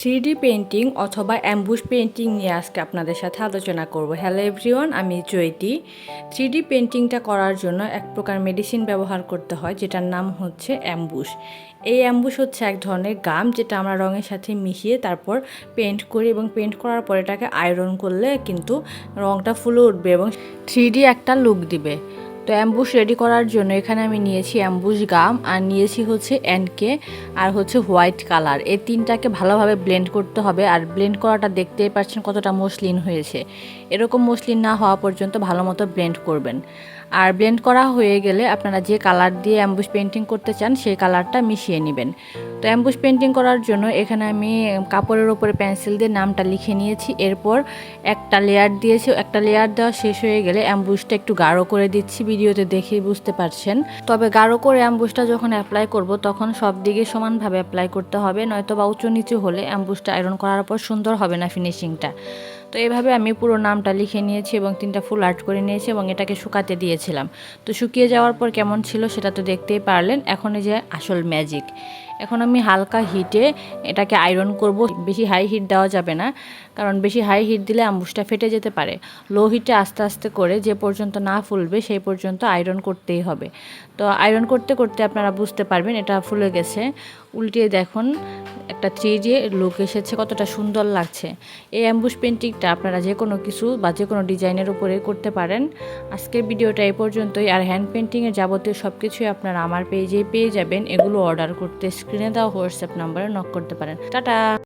Three D painting অথবা ambush painting নিয়ে আজকে আপনাদের সাথে আলোচনা করব। হ্যালো এভরিওয়ান আমি থ্রি ডি পেন্টিংটা করার জন্য এক প্রকার মেডিসিন ব্যবহার করতে হয়, যেটার নাম হচ্ছে অ্যাম্বুশ। এই অ্যাম্বুশ হচ্ছে এক ধরনের গাম, যেটা আমরা রঙের সাথে মিশিয়ে তারপর পেন্ট করি এবং পেন্ট করার পর এটাকে আয়রন করলে কিন্তু রঙটা ফুলে উঠবে এবং থ্রি একটা লুক দিবে। তো অ্যাম্বুশ রেডি করার জন্য এখানে আমি নিয়েছি অ্যাম্বুশ গাম আর নিয়েছি হচ্ছে এনকে আর হচ্ছে হোয়াইট কালার এই তিনটাকে ভালোভাবে ব্লেন্ড করতে হবে আর ব্লেন্ড করাটা দেখতেই পাচ্ছেন কতটা মসলিন হয়েছে। এরকম মসলিন না হওয়া পর্যন্ত ভালো মতো ব্লেন্ড করবেন। আর ব্লেন্ড করা হয়ে গেলে আপনারা যে কালার দিয়ে অ্যাম্বুশ পেন্টিং করতে চান সেই কালারটা মিশিয়ে নেবেন। তো অ্যাম্বুশ পেন্টিং করার জন্য এখানে আমি কাপড়ের ওপরে পেন্সিল দিয়ে নামটা লিখে নিয়েছি। এরপর একটা লেয়ার দিয়েছি। একটা লেয়ার দেওয়া শেষ হয়ে গেলে অ্যাম্বুশটা একটু গাঢ় করে দিচ্ছি। ভিডিওতে দেখেই বুঝতে পারছেন। তবে গাঢ় করে অ্যাম্বুসটা যখন অ্যাপ্লাই করব, তখন সব দিকে সমানভাবে অ্যাপ্লাই করতে হবে নয়তো বা উঁচু নিচু হলে অ্যাম্বুসটা আয়রন করার পর সুন্দর হবে না ফিনিশিংটা তো এভাবে আমি পুরো নামটা লিখে নিয়েছি এবং তিনটা ফুল আর্ট করে নিয়েছি এবং এটাকে শুকাতে দিয়েছিলাম। তো শুকিয়ে যাওয়ার পর কেমন ছিল সেটা তো দেখতেই পারলেন। এখন এই যে আসল ম্যাজিক এখন আমি হালকা হিটে এটাকে আয়রন করব। বেশি হাই হিট দেওয়া যাবে না, কারণ বেশি হাই হিট দিলে আম্বুসটা ফেটে যেতে পারে। লো হিটে আস্তে আস্তে করে যে পর্যন্ত না ফুলবে সেই পর্যন্ত আয়রন করতেই হবে। তো আয়রন করতে করতে আপনারা বুঝতে পারবেন এটা ফুলে গেছে। উল্টিয়ে দেখুন, একটা থ্রি ডি লুক এসেছে, কতটা সুন্দর লাগছে। এই অ্যাম্বুশ পেন্টিংটা আপনারা যে কোনো কিছু বা যে কোনো ডিজাইনের উপরে করতে পারেন। আজকের ভিডিওটা এই পর্যন্তই। আর হ্যান্ড পেন্টিংয়ের যাবতীয় সব কিছুই আপনারা আমার পেজে পেয়ে যাবেন। এগুলো অর্ডার করতে স্ক্রিনে দেওয়া হোয়াটসঅ্যাপ নাম্বারে নক করতে পারেন। টাটা!